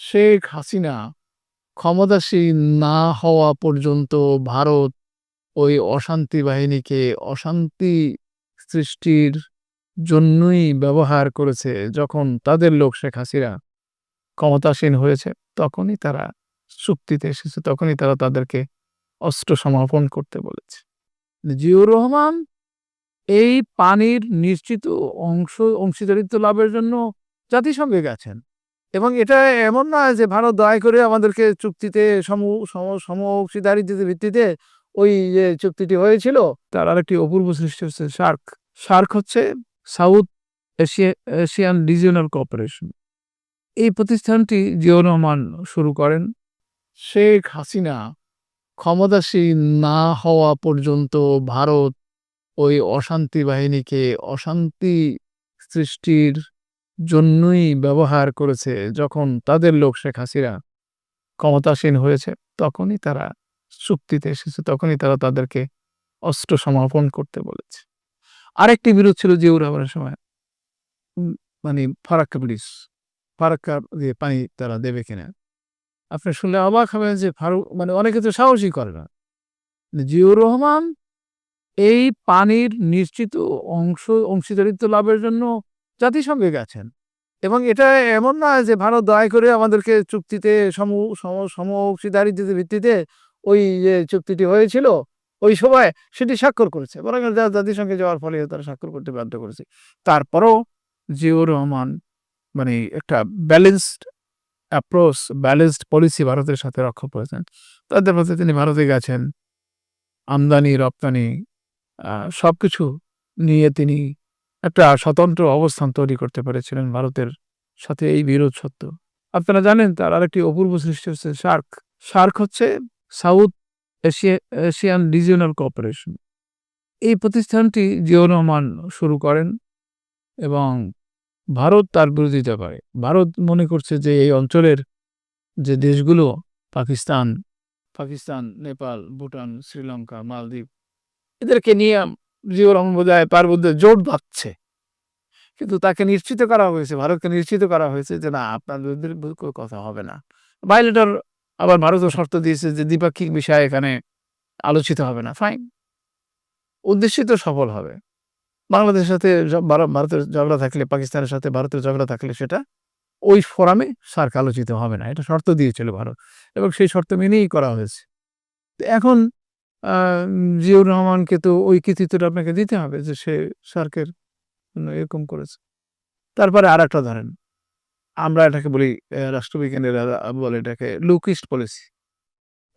শেখ হাসিনা ক্ষমতাসীন না হওয়া পর্যন্ত ভারত ওই অশান্তি বাহিনীকে অশান্তি সৃষ্টির জন্যই ব্যবহার করেছে। যখন তাদের লোক শেখ হাসিনা ক্ষমতাসীন হয়েছে, তখনই তারা চুক্তিতে এসেছে, তখনই তারা তাদেরকে অস্ত্র সমাপন করতে বলেছে। জিয়াউর রহমান এই পানির নিশ্চিত অংশ, অংশীদারিত্ব লাভের জন্য জাতিসংঘে গেছেন। এবং এটা এমন নয় যে ভারত দয়া করে আমাদেরকে চুক্তিতে সম, সম- অংশীদারিত্বের ভিত্তিতে ওই যে চুক্তিটি হয়েছিল, তার আরেকটি অপূর্ব সৃষ্টি হচ্ছে সার্ক। সার্ক হচ্ছে South Asia, Asian regional cooperation এই প্রতিষ্ঠানটি জিয়াউর রহমান শুরু করেন। শেখ হাসিনা ক্ষমতাসীন না হওয়া পর্যন্ত ভারত ওই অশান্তি বাহিনীকে অশান্তি সৃষ্টির জন্যই ব্যবহার করেছে। যখন তাদের লোক শেখ হাসিনা ক্ষমতাসীন হয়েছে, তখনই তারা চুক্তিতে এসেছে, তখনই তারা তাদেরকে অস্ত্র সমাপন করতে বলেছে। আরেকটি বিরোধ ছিল জিয়াউর রহমানের সময়। মানে ফারাক্কা ব্রিজ ফারাক্কা দিয়ে পানি তারা দেবে কিনা। আপনি শুনলে অবাক হবেন যে ফারুক মানে অনেকে তো সাহসই করে না। জিয়াউর রহমান এই পানির নিশ্চিত অংশ, অংশীদারিত্ব লাভের জন্য জাতিসংঘে গেছেন। এবং এটা এমন নয় যে ভারত দয়া করে আমাদেরকে চুক্তিতে সম, সম- অংশীদারিত্বের ভিত্তিতে ওই যে চুক্তিটি হয়েছিল, ওই সময় সেটি স্বাক্ষর করেছে। বরং জাতিসংঘে যাওয়ার ফলে তারা স্বাক্ষর করতে বাধ্য করেছে। তারপরও জিয়াউর রহমান মানে একটা ব্যালেন্সড অ্যাপ্রোচ ব্যালেন্সড পলিসি ভারতের সাথে রক্ষা করেছেন। তাদের মধ্যে তিনি ভারতে গেছেন, আমদানি, রপ্তানি সব কিছু নিয়ে তিনি একটা স্বতন্ত্র অবস্থান তৈরি করতে পেরেছিলেন ভারতের সাথে এই বিরোধ সত্য আপনারা জানেন তার আরেকটি অপূর্ব সৃষ্টি হচ্ছে সার্ক সার্ক হচ্ছে South Asia, Asian regional cooperation এই প্রতিষ্ঠানটি জিয়াউর রহমান শুরু করেন এবং ভারত তার বিরোধিতা করে। ভারত মনে করছে যে এই অঞ্চলের যে দেশগুলো, পাকিস্তান পাকিস্তান, নেপাল, ভুটান, শ্রীলঙ্কা, মালদ্বীপ, এদেরকে নিয়ে রহমান বোধ তার মধ্যে জোট বাঁধছে কিন্তু তাকে নিশ্চিত করা হয়েছে, ভারতকে নিশ্চিত করা হয়েছে যে, না আপনাদের কোনো কথা হবে না। বাইলেটার আবার ভারতও শর্ত দিয়েছে যে, দ্বিপাক্ষিক বিষয় এখানে আলোচিত হবে না। ফাইন উদ্দেশ্যই তো সফল হবে। বাংলাদেশের সাথে ভারত- ভারতের ঝগড়া থাকলে, পাকিস্তানের সাথে ভারতের ঝগড়া থাকলে সেটা ওই ফোরামে সার্ক আলোচিত হবে না। এটা শর্ত দিয়েছিল ভারত এবং সেই শর্ত মেনেই করা হয়েছে। এখন জিয়াউর রহমানকে তো ওই কৃতিত্বটা আপনাকে দিতে হবে যে সে সার্কের এরকম করেছে। তারপরে আর একটা ধরেন, আমরা এটাকে বলি রাষ্ট্রবিজ্ঞানীরা বলে এটাকে লুকিস্ট পলিসি।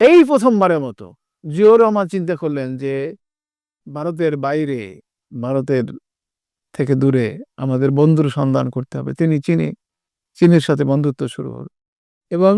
এই প্রথমবারের মতো জিয়াউর রহমান চিন্তা করলেন যে ভারতের বাইরে, ভারতের থেকে দূরে আমাদের বন্ধুর সন্ধান করতে হবে। তিনি চীনে, চীনের সাথে বন্ধুত্ব শুরু হল। এবং